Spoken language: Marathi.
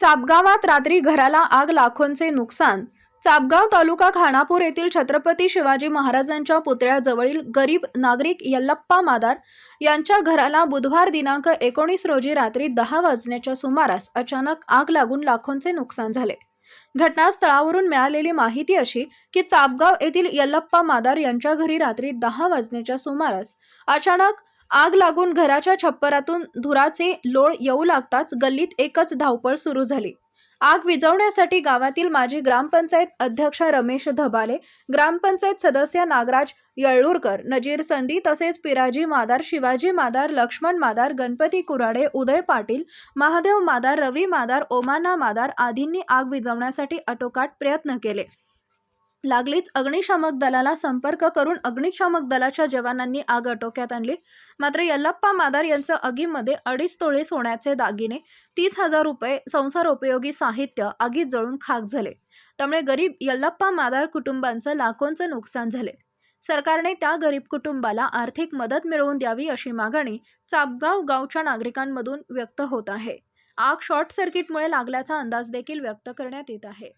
चापगावात रात्री घराला आग लाखोंचे नुकसान. चापगाव तालुका खानापूर येथील छत्रपती शिवाजी महाराजांच्या पुतळ्याजवळील गरीब नागरिक यल्लप्पा मादार यांच्या घराला बुधवार दिनांक एकोणीस रोजी रात्री दहा वाजण्याच्या सुमारास अचानक आग लागून लाखोंचे नुकसान झाले. घटनास्थळावरून मिळालेली माहिती अशी की चापगाव येथील यल्लप्पा मादार यांच्या घरी रात्री दहा वाजण्याच्या सुमारास अचानक आग लागून घराच्या छप्परातून धुराचे लोळ येऊ लागताच गल्लीत एकच धावपळ सुरू झाली. आग विझवण्यासाठी गावातील माजी ग्रामपंचायत अध्यक्ष रमेश धबाले ग्रामपंचायत सदस्य नागराज यळूरकर नजीर संधी तसेच पिराजी मादार शिवाजी मादार लक्ष्मण मादार गणपती कुराडे उदय पाटील महादेव मादार रवी मादार ओमाना मादार आदींनी आग विझवण्यासाठी आटोकाट प्रयत्न केले. लागलीच अग्निशामक दलाला संपर्क करून अग्निशामक दलाच्या जवानांनी आग आटोक्यात आणली. मात्र यल्लप्पा मादार यांचं आगीमध्ये अडीच तोळे सोन्याचे दागिने तीस हजार रुपये संसार उपयोगी साहित्य आगीत जळून खाक झाले. त्यामुळे गरीब यल्लप्पा मादार कुटुंबांचं लाखोंचं नुकसान झाले. सरकारने त्या गरीब कुटुंबाला आर्थिक मदत मिळवून द्यावी अशी मागणी चापगाव गावच्या नागरिकांमधून व्यक्त होत आहे. आग शॉर्ट सर्किटमुळे लागल्याचा अंदाज देखील व्यक्त करण्यात येत आहे.